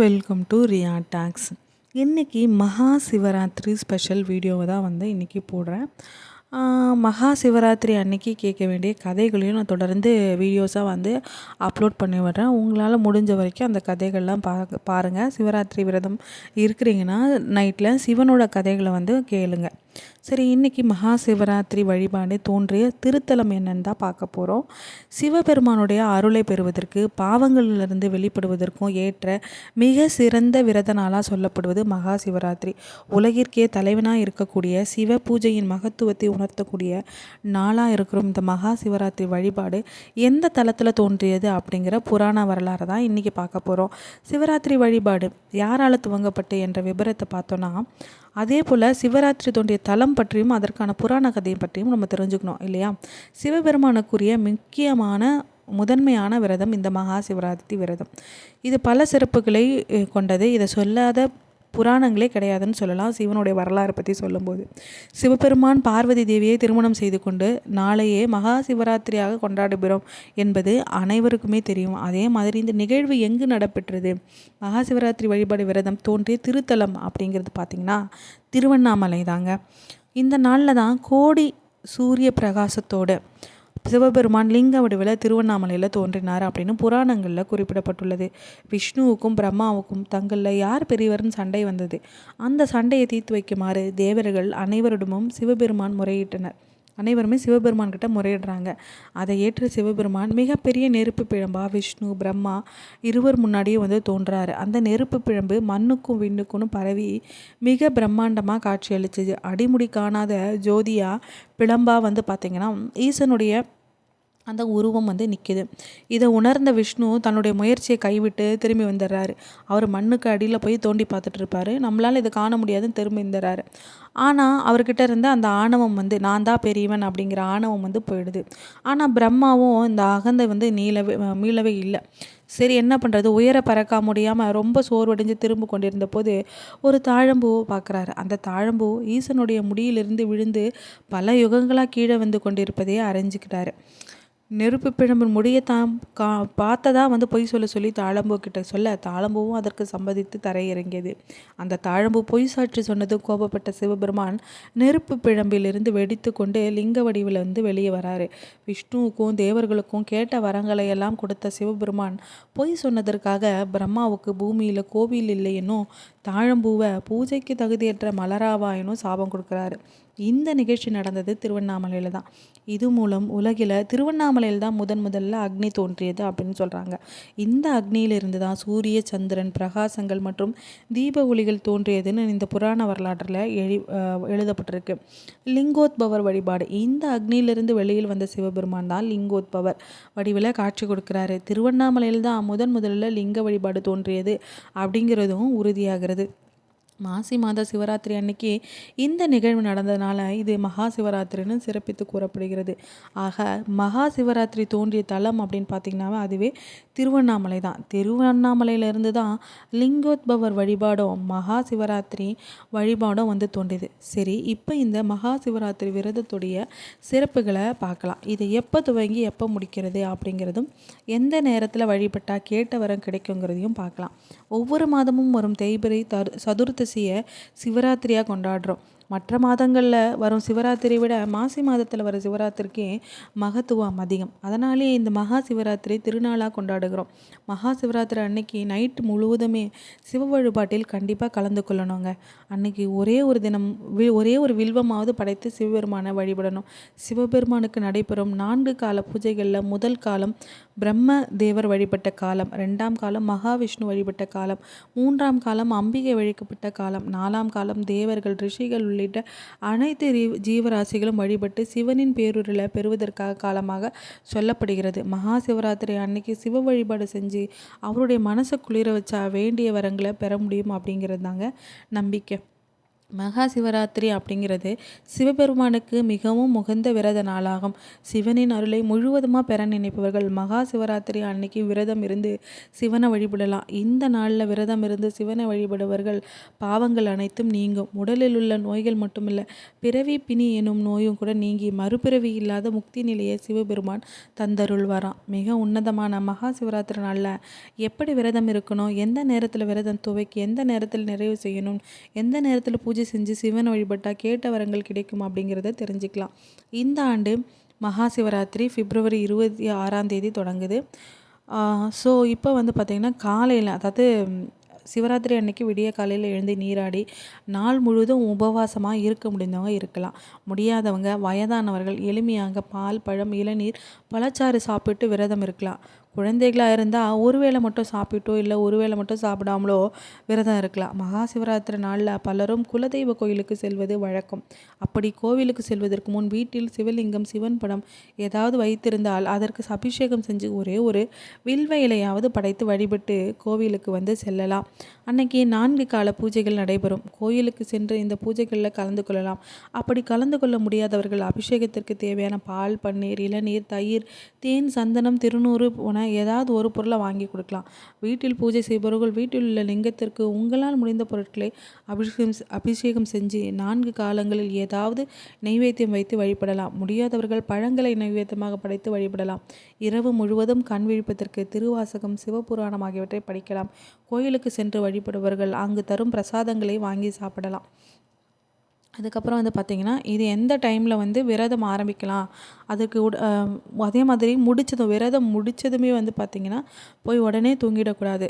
Welcome to Riya tax. இன்றைக்கி மகா Shivaratri special வீடியோவை தான் வந்து இன்றைக்கி போடுறேன். மகா சிவராத்திரி அன்னைக்கு கேட்க வேண்டிய கதைகளையும் நான் தொடர்ந்து வீடியோஸாக வந்து அப்லோட் பண்ணி வர்றேன் உங்களால் முடிஞ்ச வரைக்கும் அந்த கதைகள்லாம் பா பாருங்கள் சிவராத்திரி விரதம் இருக்கிறீங்கன்னா நைட்டில் சிவனோட கதைகளை வந்து கேளுங்கள் சரி இன்றைக்கி மகா சிவராத்திரி வழிபாடு தோன்றிய திருத்தலம் என்னன்னு தான் பார்க்க போகிறோம் சிவபெருமானுடைய அருளை பெறுவதற்கு பாவங்களிலிருந்து வெளிப்படுவதற்கும் ஏற்ற மிக சிறந்த விரத நாளாக சொல்லப்படுவது மகா சிவராத்திரி. உலகிற்கே தலைவனாக இருக்கக்கூடிய சிவ பூஜையின் மகத்துவத்தை உணர்த்தக்கூடிய நாளாக இருக்கிற இந்த மகா சிவராத்திரி வழிபாடு எந்த தளத்தில் தோன்றியது அப்படிங்கிற புராண வரலாறு தான் இன்றைக்கி பார்க்க போகிறோம் சிவராத்திரி வழிபாடு யாரால் துவங்கப்பட்டு என்ற விபரத்தை பார்த்தோன்னா அதே போல் சிவராத்திரி தோன்றிய தலம் பற்றியும் அதற்கான புராண கதையை பற்றியும் நம்ம தெரிஞ்சுக்கணும் இல்லையா? சிவபெருமானுக்குரிய முக்கியமான முதன்மையான விரதம் இந்த மகா சிவராத்திரி விரதம். இது பல சிறப்புகளை கொண்டது. இதை சொல்லாத புராணங்களே கிடையாதுன்னு சொல்லலாம். சிவனுடைய வரலாறு பற்றி சொல்லும்போது. சிவபெருமான் பார்வதி தேவியை திருமணம் செய்து கொண்டு நாளையே மகா சிவராத்திரியாக கொண்டாடுகிறோம் என்பது அனைவருக்குமே தெரியும். அதே மாதிரி இந்த நிகழ்வு எங்கு நடைபெற்றது? மகா சிவராத்திரி வழிபாடு விரதம் தோன்றிய திருத்தலம் அப்படிங்கிறது பார்த்திங்கன்னா திருவண்ணாமலை தாங்க இந்த நாளில் தான் கோடி சூரிய பிரகாசத்தோடு சிவபெருமான் லிங்க வடிவில் திருவண்ணாமலையில் தோன்றினார் அப்படின்னு புராணங்களில் குறிப்பிடப்பட்டுள்ளது. விஷ்ணுவுக்கும் பிரம்மாவுக்கும் தங்களில் யார் பெரியவர்னு சண்டை வந்தது? அந்த சண்டையை தீர்த்து வைக்குமாறு தேவர்கள் அனைவரிடமும் சிவபெருமான் முறையிட்டனர். அனைவருமே சிவபெருமான்கிட்ட முறையிடுறாங்க. அதை ஏற்ற சிவபெருமான் மிகப்பெரிய நெருப்பு பிழம்பா விஷ்ணு பிரம்மா இருவர் முன்னாடியே வந்து தோன்றாரு. அந்த நெருப்பு பிழம்பு மண்ணுக்கும் விண்ணுக்கும் பரவி மிக பிரம்மாண்டமாக காட்சி அளிச்சது அடிமுடி காணாத ஜோதியா பிழம்பா வந்து பார்த்திங்கன்னா ஈசனுடைய அந்த உருவம் வந்து நிற்கிது இதை உணர்ந்த விஷ்ணு தன்னுடைய முயற்சியை கைவிட்டு திரும்பி வந்துடுறாரு. அவர் மண்ணுக்கு அடியில் போய் தோண்டி பார்த்துட்டு இருப்பாரு. நம்மளால் இதை காண முடியாதுன்னு திரும்பி வந்துடுறாரு. ஆனால் அவர்கிட்ட இருந்த அந்த ஆணவம் வந்து நான் தான் பெரியவன் அப்படிங்கிற ஆணவம் வந்து போயிடுது. ஆனால் பிரம்மாவும் இந்த அகந்தை வந்து நீளவே மீளவே இல்லை. சரி என்ன பண்ணுறது உயர பறக்க முடியாமல் ரொம்ப சோர்வடைஞ்சு திரும்ப கொண்டிருந்த போது ஒரு தாழம்பூவை பார்க்குறாரு. அந்த தாழம்பூ ஈசனுடைய முடியிலிருந்து விழுந்து பல யுகங்களாக கீழே வந்து கொண்டிருப்பதையே அறிஞ்சிக்கிட்டாரு. நெருப்பு பிழம்பு முடியை தான் கா பார்த்ததா வந்து பொய் சொல்ல சொல்லி தாழம்பூ கிட்ட சொல்ல தாழம்பூவும் அதற்கு சம்மதித்து தரையிறங்கியது. அந்த தாழம்பூ பொய் சாட்சி சொன்னது கோபப்பட்ட சிவபெருமான் நெருப்பு பிழம்பிலிருந்து வெடித்து கொண்டு லிங்க வடிவில் வந்து வெளியே வராரு. விஷ்ணுவுக்கும் தேவர்களுக்கும் கேட்ட வரங்களை எல்லாம் கொடுத்த சிவபெருமான் பொய் சொன்னதற்காக பிரம்மாவுக்கு பூமியில் கோவில் இல்லை தாழம்பூவை பூஜைக்கு தகுதியற்ற மலராவாயனும் சாபம் கொடுக்குறாரு. இந்த நிகழ்ச்சி நடந்தது திருவண்ணாமலையில் தான். இது மூலம் உலகில் திருவண்ணாமலையில் தான் முதன் முதல்ல அக்னி தோன்றியது அப்படின்னு சொல்கிறாங்க இந்த அக்னியிலிருந்து தான் சூரிய சந்திரன் பிரகாசங்கள் மற்றும் தீப ஒளிகள் தோன்றியதுன்னு இந்த புராண வரலாற்றில் எழு எழுதப்பட்டிருக்கு. லிங்கோத்பவர் வழிபாடு. இந்த அக்னியிலிருந்து வெளியில் வந்த சிவபெருமான் தான் லிங்கோத்பவர் வடிவில் காட்சி கொடுக்குறாரு. திருவண்ணாமலையில் தான் முதன் முதலில் லிங்க வழிபாடு தோன்றியது அப்படிங்கிறதும் உறுதியாகிறது. மாசி மாத சிவராத்திரி அன்னைக்கு இந்த நிகழ்வு நடந்ததுனால இது மகா சிவராத்திரின்னு சிறப்பித்து கூறப்படுகிறது. ஆக மகா சிவராத்திரி தோன்றிய தலம் அப்படின்னு பார்த்திங்கன்னா அதுவே திருவண்ணாமலை தான். திருவண்ணாமலையிலேருந்து தான் லிங்கோத்பவர் வழிபாடும் மகா சிவராத்திரி வழிபாடும் வந்து தோன்றியது. சரி இப்போ இந்த மகா சிவராத்திரி விரதத்துடைய சிறப்புகளை பார்க்கலாம். இது எப்போ துவங்கி எப்போ முடிக்கிறது அப்படிங்கிறதும் எந்த நேரத்தில் வழிபட்டால் கேட்ட வரம் கிடைக்குங்கிறதையும் பார்க்கலாம். ஒவ்வொரு மாதமும் வரும் தேய்பிரை தரு சதுர்த்தி சதுர்த்தசியை சிவராத்திரியாக கொண்டாடுறோம். மற்ற மாதங்களில் வரும் சிவராத்திரியை விட மாசி மாதத்தில் வர சிவராத்திரிக்கு மகத்துவம் அதிகம். அதனாலே இந்த மகா சிவராத்திரி திருநாளாக கொண்டாடுகிறோம். மகா சிவராத்திரி அன்னைக்கு நைட்டு முழுவதுமே சிவ வழிபாட்டில் கண்டிப்பாக கலந்து கொள்ளணுங்க. அன்னைக்கு ஒரே ஒரு தினம் ஒரே ஒரு வில்வமாவது படைத்து சிவபெருமானை வழிபடணும். சிவபெருமானுக்கு நடைபெறும் நான்கு கால பூஜைகளில் முதல் காலம் பிரம்ம தேவர் வழிபட்ட காலம் ரெண்டாம் காலம் மகாவிஷ்ணு வழிபட்ட காலம் மூன்றாம் காலம் அம்பிகை வழிபட்ட காலம் நாலாம் காலம் தேவர்கள் ரிஷிகள் உள்ளிட்ட அனைத்து ஜீவராசிகளும் வழிபட்டு சிவனின் பேருரில் பெறுவதற்காக காலமாக சொல்லப்படுகிறது. மகா சிவராத்திரி அன்னைக்கு சிவ வழிபாடு செஞ்சு அவருடைய மனசை குளிர வச்சா வேண்டிய வரங்களை பெற முடியும் அப்படிங்கிறது தாங்க நம்பிக்கை. மகா சிவராத்திரி அப்படிங்கிறது சிவபெருமானுக்கு மிகவும் உகந்த விரத நாளாகும். சிவனின் அருளை முழுவதுமாக பெற நினைப்பவர்கள் மகா சிவராத்திரி அன்னைக்கு விரதம் இருந்து சிவனை வழிபடலாம். இந்த நாளில் விரதம் இருந்து சிவனை வழிபடுவர்கள் பாவங்கள் அனைத்தும் நீங்கும். உடலில் உள்ள நோய்கள் மட்டுமில்ல பிறவி பிணி எனும் நோயும் கூட நீங்கி மறுபிறவி இல்லாத முக்தி நிலையை சிவபெருமான் தந்தருள்வாராம். மிக உன்னதமான மகா சிவராத்திரி நாளில் எப்படி விரதம் இருக்கணும்? எந்த நேரத்தில் விரதம் துவைக்கி எந்த நேரத்தில் நிறைவு செய்யணும்? எந்த நேரத்தில் பூஜை பூஜை செஞ்சு சிவன் வழிபட்டால் கேட்ட வரங்கள் கிடைக்கும் அப்படிங்கிறத தெரிஞ்சுக்கலாம். இந்த ஆண்டு மகா சிவராத்திரி பிப்ரவரி இருபத்தி ஆறாம் தேதி தொடங்குது. ஸோ இப்போ வந்து பார்த்திங்கன்னா காலையில் அதாவது சிவராத்திரி அன்னைக்கு விடிய காலையில் எழுந்து நீராடி நாள் முழுவதும் உபவாசமாக இருக்க முடிந்தவங்க இருக்கலாம். முடியாதவங்க வயதானவர்கள் எளிமையாக பால் பழம் இளநீர் பழச்சாறு சாப்பிட்டு விரதம் இருக்கலாம். குழந்தைகளாக இருந்தால் ஒரு வேளை மட்டும் சாப்பிட்டோ இல்லை ஒரு வேளை மட்டும் சாப்பிடாமலோ விரதம் இருக்கலாம். மகா சிவராத்திரி நாளில் பலரும் குலதெய்வ கோயிலுக்கு செல்வது வழக்கம். அப்படி கோவிலுக்கு செல்வதற்கு முன் வீட்டில் சிவலிங்கம் சிவன் படம் ஏதாவது வைத்திருந்தால் அதற்கு அபிஷேகம் செஞ்சு ஒரே ஒரு வில்வ இலையாவது படைத்து வழிபட்டு கோவிலுக்கு வந்து செல்லலாம். அன்னைக்கு நான்கு கால பூஜைகள் நடைபெறும். கோயிலுக்கு சென்று இந்த பூஜைகளில் கலந்து கொள்ளலாம். அப்படி கலந்து கொள்ள முடியாதவர்கள் அபிஷேகத்திற்கு தேவையான பால் பன்னீர் இளநீர் தயிர் தேன் சந்தனம் திருநூறு போன ஏதாவது ஒரு பொருளை வாங்கி கொடுக்கலாம். வீட்டில் பூஜை செய்பவர்கள் வீட்டில் உள்ள லிங்கத்திற்கு உங்களால் முடிந்த பொருட்களை அபிஷேகம் அபிஷேகம் செஞ்சு நான்கு காலங்களில் ஏதாவது நெய்வேத்தியம் வைத்து வழிபடலாம். முடியாதவர்கள் பழங்களை நைவேத்தியமாக படைத்து வழிபடலாம். இரவு முழுவதும் கண் விழிப்பதற்கு திருவாசகம் சிவபுராணம் ஆகியவற்றை படிக்கலாம். கோயிலுக்கு சென்று வழிபடுபவர்கள் அங்கு தரும் பிரசாதங்களை வாங்கி சாப்பிடலாம். அதுக்கப்புறம் வந்து பார்த்திங்கன்னா இது எந்த டைமில் வந்து விரதம் ஆரம்பிக்கலாம்? அதுக்கு உட அதே மாதிரி முடிச்சதும் விரதம் முடித்ததுமே வந்து பார்த்திங்கன்னா போய் உடனே தூங்கிடக்கூடாது.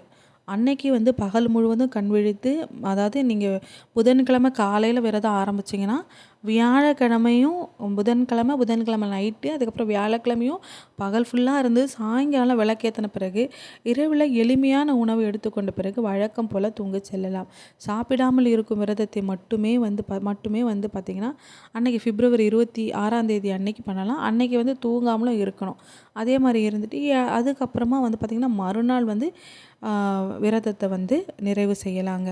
அன்னைக்கு வந்து பகல் முழுவதும் கண் விழித்து அதாவது நீங்கள் புதன்கிழமை காலையில் விரதம் ஆரம்பிச்சிங்கன்னா வியாழக்கிழமையும் புதன்கிழமை புதன்கிழமை நைட்டு அதுக்கப்புறம் வியாழக்கிழமையும் பகல் ஃபுல்லாக இருந்து சாயங்காலம் விளக்கேற்றின பிறகு இரவில் எளிமையான உணவு எடுத்துக்கொண்ட பிறகு வழக்கம் போல் தூங்க செல்லலாம். சாப்பிடாமல் இருக்கும் விரதத்தை மட்டுமே வந்து ப மட்டுமே வந்து பார்த்திங்கன்னா அன்றைக்கி பிப்ரவரி இருபத்தி ஆறாம் தேதி அன்னைக்கு பண்ணலாம். அன்னைக்கு வந்து தூங்காமலும் இருக்கணும். அதே மாதிரி இருந்துட்டு அதுக்கப்புறமா வந்து பார்த்திங்கன்னா மறுநாள் வந்து விரதத்தை வந்து நிறைவு செய்யலாங்க.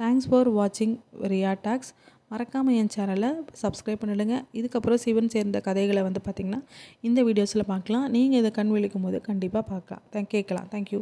தேங்க்ஸ் ஃபார் வாட்சிங் ரியா டாக்ஸ் மறக்காமல் என் சேனலை சப்ஸ்கிரைப் பண்ணிவிடுங்க இதுக்கப்புறம் சிவன் சேர்ந்த கதைகளை வந்து பார்த்திங்கன்னா இந்த வீடியோஸில் பார்க்கலாம். நீங்கள் இதை கண் விழிக்கும் போது கண்டிப்பாக பார்க்கலாம். தேங்க் கேட்கலாம். தேங்க்யூ